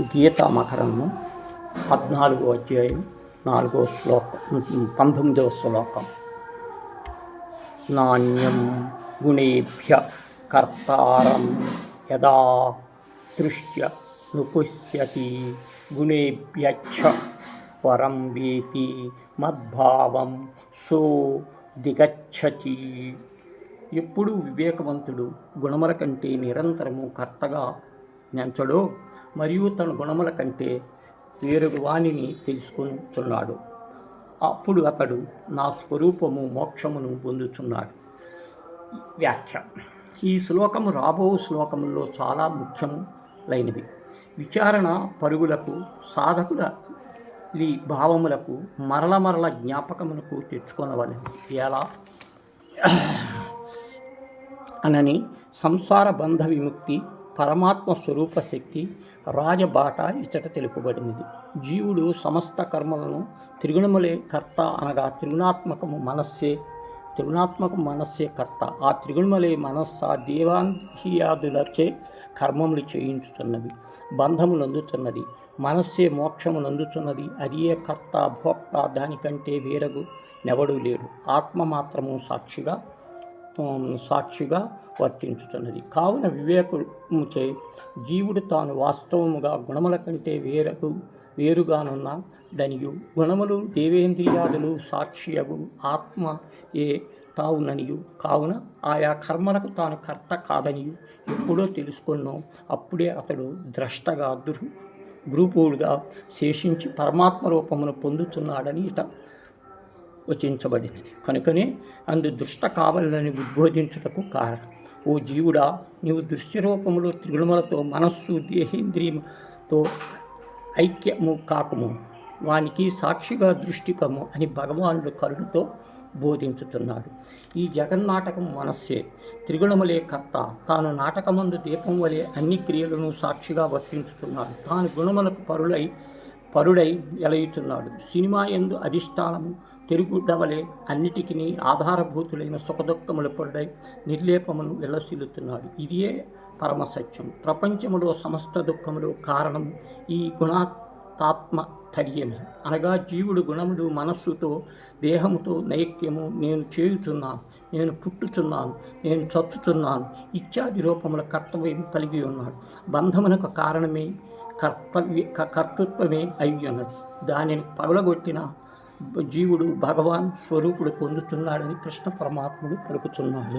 గీతా మకరము పద్నాలుగో అధ్యాయం నాలుగో శ్లోకం పంతొమ్మిదవ శ్లోకం. నాణ్యం గుణేభ్య కర్తారం యదా దృష్ట్య నుపుష్యతి గుణేభ్యచ్చ వరం వేతి మద్భావం సో దిగచ్చతి. ఎప్పుడూ వివేకవంతుడు గుణముల కంటే నిరంతరము కర్తగా నెంచడో మరియు తన గుణముల కంటే వేరొక వాణిని తెలుసుకుంటున్నాడు అప్పుడు అతడు నా స్వరూపము మోక్షమును పొందుచున్నాడు. వ్యాఖ్య. ఈ శ్లోకము రాబో శ్లోకముల్లో చాలా ముఖ్యములైనవి. విచారణ పరుగులకు సాధకుల ఈ భావములకు మరల మరల జ్ఞాపకమునకు తెచ్చుకొనవలెను. ఎలా? అనని సంసార బంధ విముక్తి పరమాత్మ స్వరూప శక్తి రాజబాట ఇచ్చట తెలుపబడినది. జీవుడు సమస్త కర్మలను త్రిగుణములే కర్త అనగా త్రిగుణాత్మకము మనస్సే త్రిగుణాత్మక మనస్సే కర్త. ఆ త్రిగుణములే మనస్స దేవాంధ్యాదులచే కర్మములు చేయించుతున్నవి బంధములు అందుతున్నది మనస్సే మోక్షమును అందుతున్నది అదియే కర్త భోక్త దానికంటే వేరగు నెవడు లేడు. ఆత్మ మాత్రము సాక్షిగా సాక్షిగా వర్తించుతున్నది కావున వివేకముచే జీవుడు తాను వాస్తవముగా గుణముల కంటే వేరకు వేరుగానున్న డనియు గుణములు దేవేంద్రియాదులు సాక్షియగు ఆత్మ ఏ తావుననియు. కావున ఆయా కర్మలకు తాను కర్త కాదనియు. ఎప్పుడో తెలుసుకున్నో అప్పుడే అతడు ద్రష్టగా దుర్ గ్రూపుడుగా శేషించి పరమాత్మ రూపమును పొందుతున్నాడని ఇట వచించబడినది కనుకనే అందు దృష్ట కావాలని ఉద్బోధించుటకు కారణం. ఓ జీవుడా నీవు దృశ్యరూపములో త్రిగుణములతో మనస్సు దేహేంద్రియముతో ఐక్యము కాకము. వానికి సాక్షిగా దృష్టికము అని భగవానుడు కరుణతో బోధించుతున్నాడు. ఈ జగన్నాటకం మనస్సే. త్రిగుణములే కర్త. తాను నాటకమందు దీపం వలె అన్ని క్రియలను సాక్షిగా వర్తించుతున్నాడు. తాను గుణములకు పరులై పరుడై ఎలయుచున్నాడు. సినిమా ఎందు అధిష్టానము తిరుగుడవలే అన్నిటికీ ఆధారభూతులైన సుఖదుఖములు పరుడై నిర్లేపమును విలసిల్లుతున్నాడు ఇదియే పరమసత్యం. ప్రపంచములో సమస్త దుఃఖములు కారణం ఈ గుణాత్మ ధైర్యమే అనగా జీవుడు గుణములు మనస్సుతో దేహముతో నైక్యము నేను చేయుచున్నాను నేను పుట్టుచున్నాను నేను చచ్చుచున్నాను ఇత్యాది రూపముల కర్తవ్యం కలిగి ఉన్నాడు. బంధమునకు కారణమే కర్తవ్య కర్తృత్వమే అయి ఉన్నది దానిని పగలగొట్టిన జీవుడు భగవాన్ స్వరూపుడు పొందుతున్నాడని కృష్ణ పరమాత్ముడు పలుకుతున్నాడు.